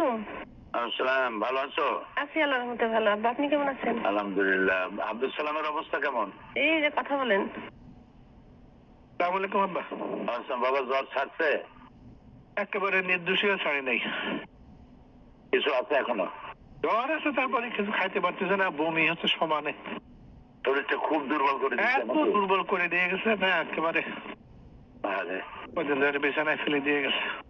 আলাইকুম। আসসালাম ভালো আছো? আছি রহমতে ভালো। আপনি কেমন আছেন? আলহামদুলিল্লাহ। আব্দুল সালামের অবস্থা কেমন? এই যে কথা বলেন। আলাইকুম আব্বা। আচ্ছা, বাবা জ্বর ছাড়ছে? একেবারে নির্দোষীয় ছাড়ি নাই। কিছু আছে এখনও? জ্বর আছে তারপরে কিছু খাইতে পারতেছে না বমি হচ্ছে সমানে। শরীরটা খুব দুর্বল করে এত দুর্বল করে দিয়ে গেছে না একেবারে। আরে, বিছানায় ফেলে দিয়ে গেছে।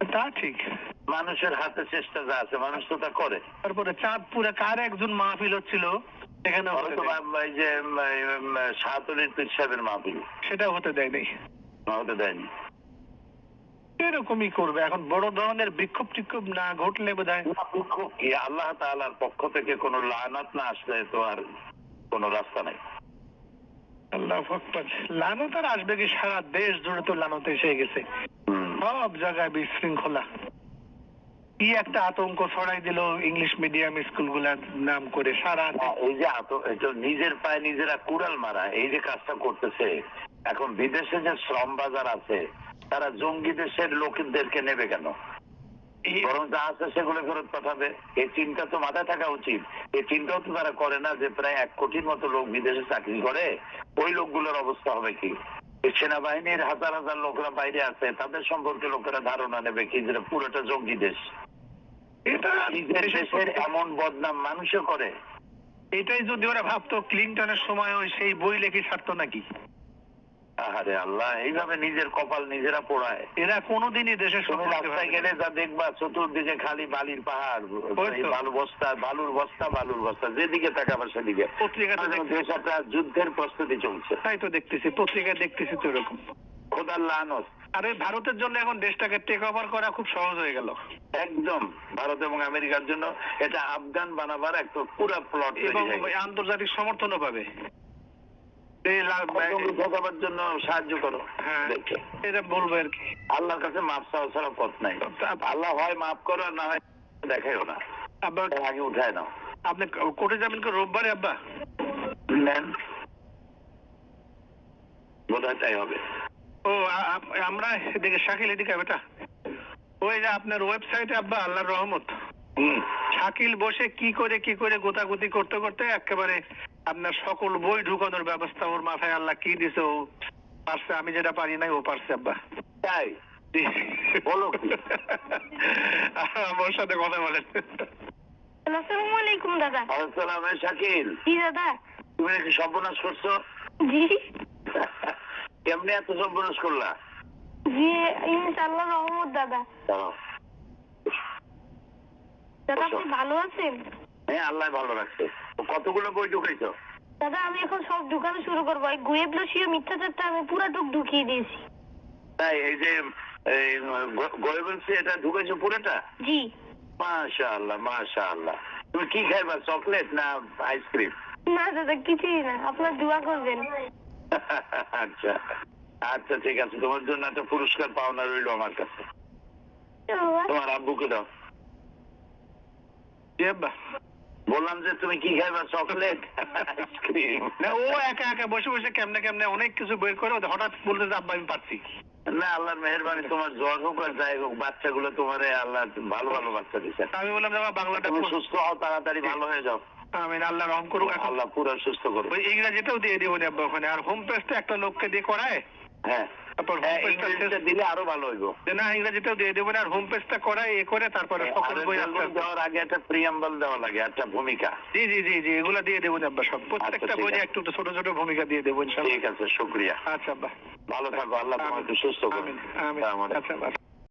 তা ঠিক। মানুষের হাতে চেষ্টা যা আছে মানুষ তো তা করে। তারপরে চাঁদপুরে কার একজন মাহফিল হচ্ছিল? সেখানে যে সাহাতলির পীর সাহেবের মাহফিল। সেটা হতে দেয় নাই হতে দেয়নি। এরকমই করবে। এখন বড় ধরনের বিক্ষোভ টিক্ষোভ না ঘটলে বোধ হয় আল্লাহ তাআলার পক্ষ থেকে কোনো লানাত না আসলে তো আর কোনো রাস্তা নাই। আল্লাহ লানত আর আসবে কি? সারা দেশ জুড়ে তো লানত এসে গেছে। সব জায়গায় বিশৃঙ্খলা। কি একটা আতঙ্ক ছড়াই দিল ইংলিশ মিডিয়াম স্কুলগুলার নাম করে সারা এই যে নিজের পায়ে নিজেরা কুড়াল মারা এই যে কাজটা করতেছে। এখন বিদেশে যে শ্রম বাজার আছে তারা জঙ্গি দেশের লোকদেরকে নেবে কেন? বরং যা আছে সেগুলো ফেরত পাঠাবে। এই চিন্তা তো মাথায় থাকা উচিত। এই চিন্তাও তো তারা করে না যে প্রায় এক কোটির মতো লোক বিদেশে চাকরি করে। ওই লোকগুলোর অবস্থা হবে কি? সেনাবাহিনীর হাজার হাজার লোকরা বাইরে আছে তাদের সম্পর্কে লোকেরা ধারণা নেবে কি যে পুরোটা জঙ্গি দেশ। এটা নিজের দেশের এমন বদনাম মানুষও করে। এটাই যদি ওরা ভাবতো ক্লিন্টনের সময় সেই বই লেখি ছাড়তো নাকি? আহারে আল্লাহ এইভাবে নিজের কপাল নিজেরা পোড়ায়। এরা কোনোদিনই তুমি রাস্তায় গেলে যা দেখবা চতুর্দিকে খালি বালির পাহাড় বালু বস্তা বালুর বস্তা বালুর বস্তা যেদিকে তাকাবার সেদিকে। পত্রিকাতে দেশ একটা যুদ্ধের প্রস্তুতি চলছে। তাই তো দেখতেছি পত্রিকায় দেখতেছি তো এরকম। খোদার লানস আর এই ভারতের জন্য এখন দেশটাকে টেক ওভার করা খুব সহজ হয়ে গেল। একদম ভারত এবং আমেরিকার জন্য এটা আফগান বানাবার একটা পুরা প্লট এবং আন্তর্জাতিক সমর্থনও পাবে। ঠকাবার জন্য সাহায্য করো। হ্যাঁ। এটা বলব আর কি। আল্লাহর কাছে মাপ চাওয়া ছাড়া পথ নাই। আল্লাহ হয় মাফ করো আর না হয় দেখাইও না। আব্বা আগে উঠায় নাও। আপনি কোর্টে যাবেন রোববারে আব্বা? নেন। বোধ হয় তাই হবে। ও আমরা এদিকে শাকিল এদিকে বেটা। ওই যে আপনার ওয়েবসাইটে আব্বা আল্লাহর রহমত। শাকিল বসে কি করে কি করে গোতাগুতি করতে করতে একেবারে আপনার সকল বই ঢুকানোর ব্যবস্থা ওর মাথায় আল্লাহ কি দিছে ও পারছে আমি যেটা পারি নাই ও পারছে আব্বা। তাই? বলো আমার সাথে কথা বলেন। আসসালামু আলাইকুম দাদা। আসসালাম শাকিল। জি দাদা। তুমি নাকি সর্বনাশ করছ? জি। কেমনে এত সর্বনাশ করলা? জি ইনশাআল্লাহ রহমত দাদা। দাদা আপনি ভালো আছেন? হ্যাঁ আল্লাহ ভালো রাখছে। কতগুলো বই ঢুকাইছো দাদা আমি এখন সব ঢুকানো শুরু করব। এই গুয়েবলসীয় মিথ্যাচারটা আমি পুরো টুক ঢুকিয়ে দিয়েছি। তাই এই যে গোয়েবলসি এটা ঢুকেছো পুরোটা? জি। মাশা আল্লাহ মাশা আল্লাহ তুমি কি খাইবা চকলেট না আইসক্রিম? না দাদা কিছুই না। আপনার দোয়া করবেন। আচ্ছা আচ্ছা ঠিক আছে। তোমার জন্য একটা পুরস্কার পাওনা রইল আমার কাছে। তোমার আব্বুকে দাও। বললাম যে তুমি কি খাইবা? Chocolate ice cream. না ও একা একা বসে বসে কেমনে কেমনে অনেক কিছু বের করে হঠাৎ বলতে যে আব্বা আমি পারছি। না আল্লাহর মেহরবানি তোমার জ্বর হোক আর যাই হোক বাচ্চাগুলো তোমার আল্লাহ ভালো ভালো বাচ্চা দিচ্ছে আমি বললাম যে আমার বাংলাটা সুস্থ হও তাড়াতাড়ি ভালো হয়ে যাও। আমি আল্লাহ রহম করুক। আল্লাহ পুরো সুস্থ করো ওই ইংরেজিটাও দিয়ে দেবো আব্বা ওখানে। আর হোম পেজটা একটা লোককে দিয়ে করায়? হ্যাঁ। তারপর হ্যাঁ, পেজটা ইংরেজিতে দিলে আরও ভালো হইব। না ইংরেজিটাও দিয়ে দেবো আর হোম পেজটা করায় এ করে তারপরে সকল বই এগুলো আস্তে আস্তে- দেওয়ার আগে একটা প্রিয়াম্বল দেওয়া লাগে একটা ভূমিকা। জি জি জি জি এগুলা দিয়ে দেবো না আব্বা সব। প্রত্যেকটা আচ্ছা, বইয়ে আছে। একটু ছোট ছোট ভূমিকা দিয়ে দেবেন ঠিক আছে শুক্রিয়া। আচ্ছা আব্বা। ভালো থাকো আল্লাহ তোমাকে সুস্থ করুন আমিন আমিন। আচ্ছা আব্বা।